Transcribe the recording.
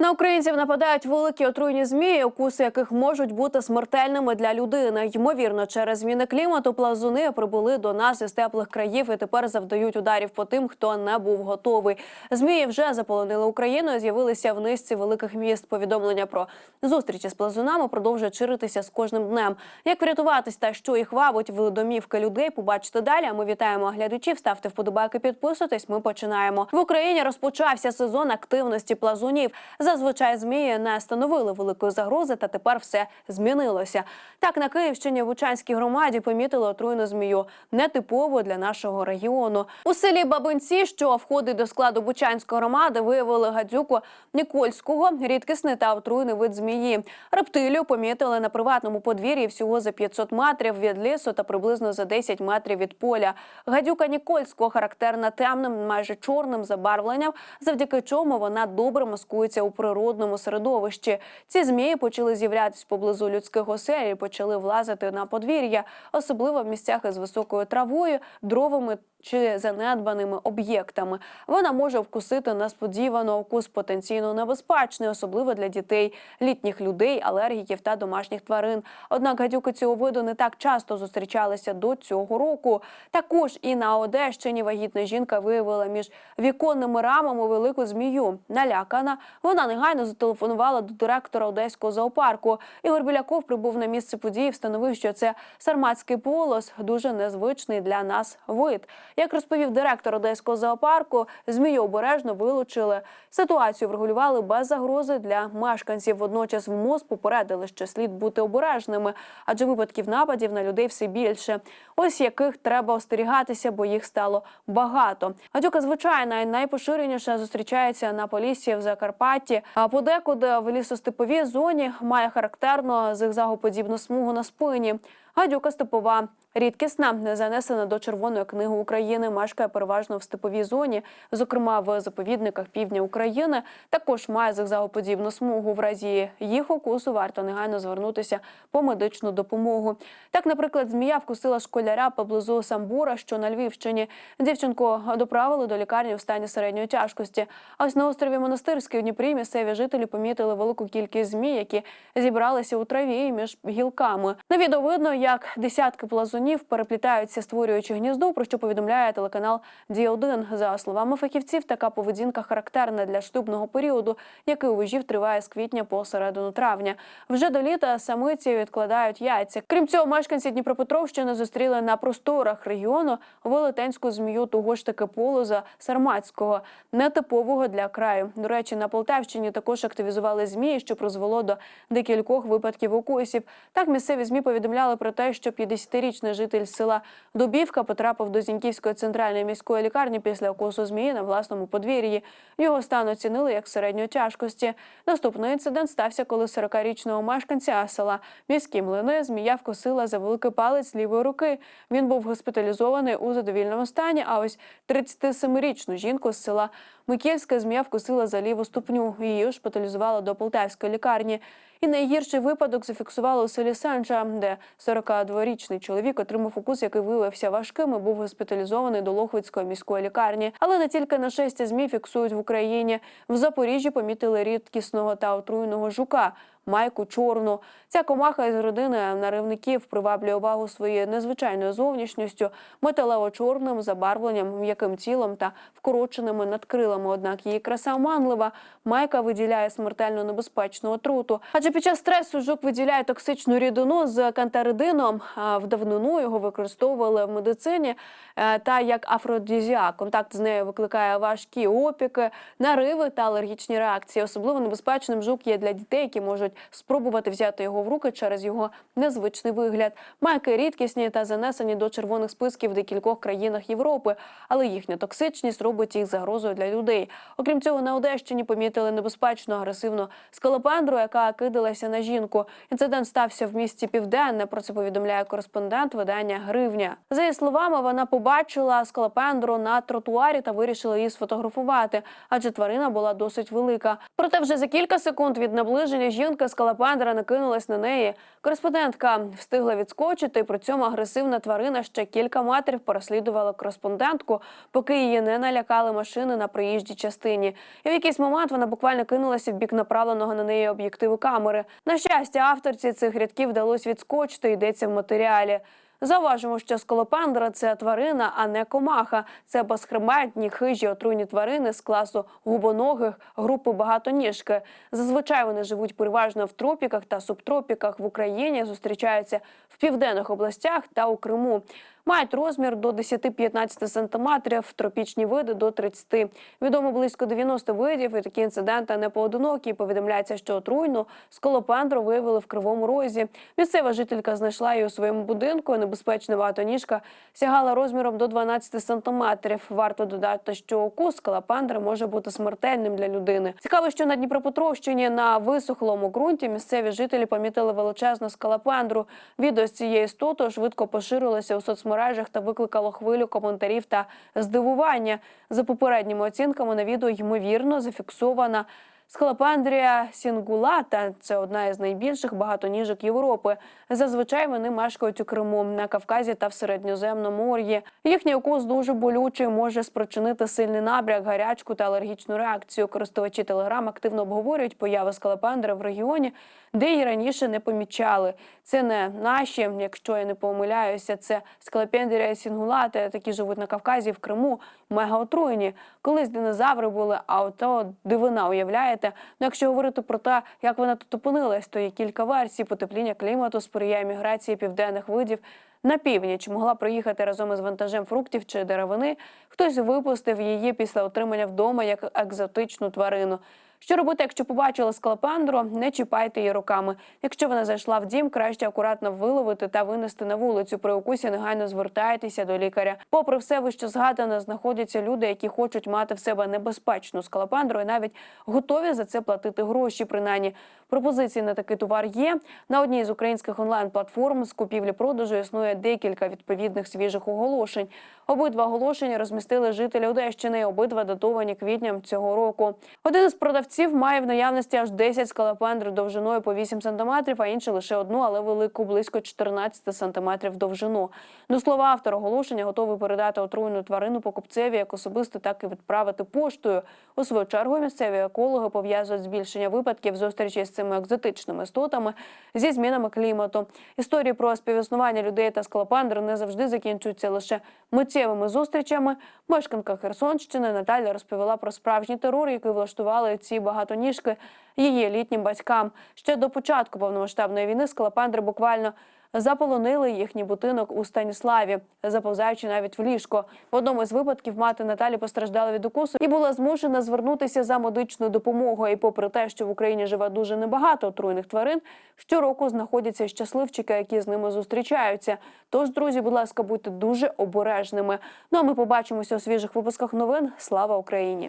На українців нападають великі отруйні змії, укуси яких можуть бути смертельними для людини. Ймовірно, через зміни клімату плазуни прибули до нас із теплих країв і тепер завдають ударів по тим, хто не був готовий. Змії вже заполонили Україну і з'явилися в низці великих міст. Повідомлення про зустрічі з плазунами продовжують ширитися з кожним днем. Як врятуватись та що їх вабить в домівки людей, побачите далі. Ми вітаємо глядачів. Ставте вподобайки, підписуйтесь. Ми починаємо. В Україні розпочався сезон активності плазунів. Зазвичай змії не становили великої загрози, та тепер все змінилося. Так на Київщині в Учанській громаді помітили отруйну змію, нетипову для нашого регіону. У селі Бабинці, що входить до складу Бучанської громади, виявили гадюку Нікольського, рідкісний та отруйний вид змії. Рептилію помітили на приватному подвір'ї всього за 500 метрів від лісу та приблизно за 10 метрів від поля. Гадюка Нікольського характерна темним, майже чорним забарвленням, завдяки чому вона добре маскується у природному середовищі. Ці змії почали з'являтися поблизу людських осель почали влазити на подвір'я, особливо в місцях із високою травою, дровами чи занедбаними об'єктами. Вона може вкусити несподівано укус потенційно небезпечний, особливо для дітей, літніх людей, алергіків та домашніх тварин. Однак гадюки цього виду не так часто зустрічалися до цього року. Також і на Одещині вагітна жінка виявила між віконними рамами велику змію. Налякана, вона негайно зателефонувала до директора одеського зоопарку. Ігор Біляков прибув на місце події, встановив, що це сарматський полос, дуже незвичний для нас вид. Як розповів директор одеського зоопарку, змію обережно вилучили. Ситуацію врегулювали без загрози для мешканців. Водночас в МОЗ попередили, що слід бути обережними, адже випадків нападів на людей все більше. Ось яких треба остерігатися, бо їх стало багато. Гадюка звичайна і найпоширеніше зустрічається на полісі в Закарпатті. А подекуди в лісостеповій зоні має характерно зигзагоподібну смугу на спині. Гадюка степова рідкісна, не занесена до Червоної книги України. Мешкає переважно в степовій зоні, зокрема в заповідниках півдня України. Також має зигзагоподібну смугу. В разі їх укусу варто негайно звернутися по медичну допомогу. Так, наприклад, змія вкусила школяря поблизу Самбура, що на Львівщині. Дівчинку доправили до лікарні в стані середньої тяжкості. А ось на острові Монастирський у Дніпрі місцеві жителі помітили велику кількість змій, які зібралися у траві між гілками. На відео видно, як десятки плазунів переплітаються, створюючи гніздо, про що повідомляє телеканал Ді1. За словами фахівців, така поведінка характерна для шлюбного періоду, який у вежів триває з квітня по середину травня. Вже до літа самиці відкладають яйця. Крім цього, мешканці Дніпропетровщини зустріли на просторах регіону велетенську змію того ж таки полоза Сарматського, нетипового для краю. До речі, на Полтавщині також активізували змії, що призвело до декількох випадків укусів. Так місцеві змі повідомляли про те, що 50-річний житель села Дубівка потрапив до Зіньківської центральної міської лікарні після укусу змії на власному подвір'ї. Його стан оцінили як середньої тяжкості. Наступний інцидент стався, коли 40-річного мешканця села Міські млини змія вкусила за великий палець лівої руки. Він був госпіталізований у задовільному стані. А ось 37-річну жінку з села Микільська змія вкусила за ліву ступню. Її шпиталізували до полтавської лікарні. І найгірший випадок зафіксували у селі Санча, де 42-річний чоловік отримав укус, який виявився важким і був госпіталізований до Лохвицької міської лікарні. Але не тільки на шесті змі фіксують в Україні. В Запоріжжі помітили рідкісного та отруйного жука. Майку чорну. Ця комаха із родини наривників приваблює увагу своєю незвичайною зовнішністю, металево-чорним забарвленням, м'яким тілом та вкороченими надкрилами. Однак її краса оманлива. Майка виділяє смертельно небезпечну отруту. Адже під час стресу жук виділяє токсичну рідину з кантаридином. В давнину його використовували в медицині е, та як афродизіак. Контакт з нею викликає важкі опіки, нариви та алергічні реакції. Особливо небезпечним жук є для дітей, які можуть спробувати взяти його в руки через його незвичний вигляд. Майки рідкісні та занесені до червоних списків в декількох країнах Європи, але їхня токсичність робить їх загрозою для людей. Окрім цього, на Одещині помітили небезпечну агресивну скалопендру, яка кидалася на жінку. Інцидент стався в місті Південне. Про це повідомляє кореспондент видання Гривня. За її словами, вона побачила скалопендру на тротуарі та вирішила її сфотографувати, адже тварина була досить велика. Проте вже за кілька секунд від наближення жінки тваринка скалопендра накинулась на неї. Кореспондентка встигла відскочити. При цьому агресивна тварина ще кілька метрів переслідувала кореспондентку, поки її не налякали машини на проїжджій частині. І в якийсь момент вона буквально кинулася в бік направленого на неї об'єктиву камери. На щастя, авторці цих рядків вдалося відскочити. Йдеться в матеріалі. Зауважимо, що скалопендра – це тварина, а не комаха. Це безхребетні, хижі отруйні тварини з класу губоногих групи багатоніжки. Зазвичай вони живуть переважно в тропіках та субтропіках в Україні. Зустрічаються в південних областях та у Криму. Мають розмір до 10-15 сантиметрів, тропічні види до 30. Відомо близько 90 видів, і такі інциденти не поодинокі. Повідомляється, що отруйну скалопендру виявили в Кривому Розі. Місцева жителька знайшла її у своєму будинку. Небезпечна багатоніжка сягала розміром до 12 сантиметрів. Варто додати, що укус скалопендри може бути смертельним для людини. Цікаво, що на Дніпропетровщині на висохлому ґрунті місцеві жителі помітили величезну скалопендру. Відео з цієї істоти швидко поширилося у соцмережах та викликало хвилю коментарів та здивування. За попередніми оцінками на відео ймовірно зафіксована. Скалопендрія сінгулата це одна із найбільших багатоніжок Європи. Зазвичай вони мешкають у Криму, на Кавказі та в Середньоземному морі. Їхній укус дуже болючий, може спричинити сильний набряк, гарячку та алергічну реакцію. Користувачі Телеграм активно обговорюють появи скалопендри в регіоні, де її раніше не помічали. Це не наші, якщо я не помиляюся, це скалопендрія сінгулата, такі живуть на Кавказі, в Криму, мегаотруєні. Колись динозаври були, а ото дивина, уявляєте? Ну, якщо говорити про те, як вона тут опинилась, то є кілька версій. Потепління клімату сприяє міграції південних видів на північ. Могла проїхати разом із вантажем фруктів чи деревини. Хтось випустив її після отримання вдома як екзотичну тварину. Що робити, якщо побачили скалопендру? Не чіпайте її руками. Якщо вона зайшла в дім, краще акуратно виловити та винести на вулицю. При укусі негайно звертайтеся до лікаря. Попри все, вище згадане, знаходяться люди, які хочуть мати в себе небезпечну скалопендру і навіть готові за це платити гроші. Принаймні, пропозиції на такий товар є. На одній з українських онлайн-платформ з купівлі-продажу існує декілька відповідних свіжих оголошень. Обидва оголошення розмістили жителі Одещини. Обидва датовані квітням цього року. Один із продавців має в наявності аж 10 скалопендр довжиною по 8 см, а інший лише одну, але велику близько 14 см довжину. До слова, автор оголошення готовий передати отруйну тварину покупцеві як особисто, так і відправити поштою. У свою чергу місцеві екологи пов'язують збільшення випадків зустрічі з цими екзотичними істотами зі змінами клімату. Історії про співіснування людей та скалопендр не завжди закінчуються лише миттєвими зустрічами. Мешканка Херсонщини Наталя розповіла про справжній терор, який влаштували ці багатоніжки її літнім батькам. Ще до початку повномасштабної війни скалопендри буквально заполонили їхній будинок у Станіславі, заповзаючи навіть в ліжко. В одному з випадків мати Наталі постраждала від укусу і була змушена звернутися за медичною допомогою. І попри те, що в Україні живе дуже небагато отруйних тварин, щороку знаходяться щасливчики, які з ними зустрічаються. Тож, друзі, будь ласка, будьте дуже обережними. Ну а ми побачимося у свіжих випусках новин. Слава Україні!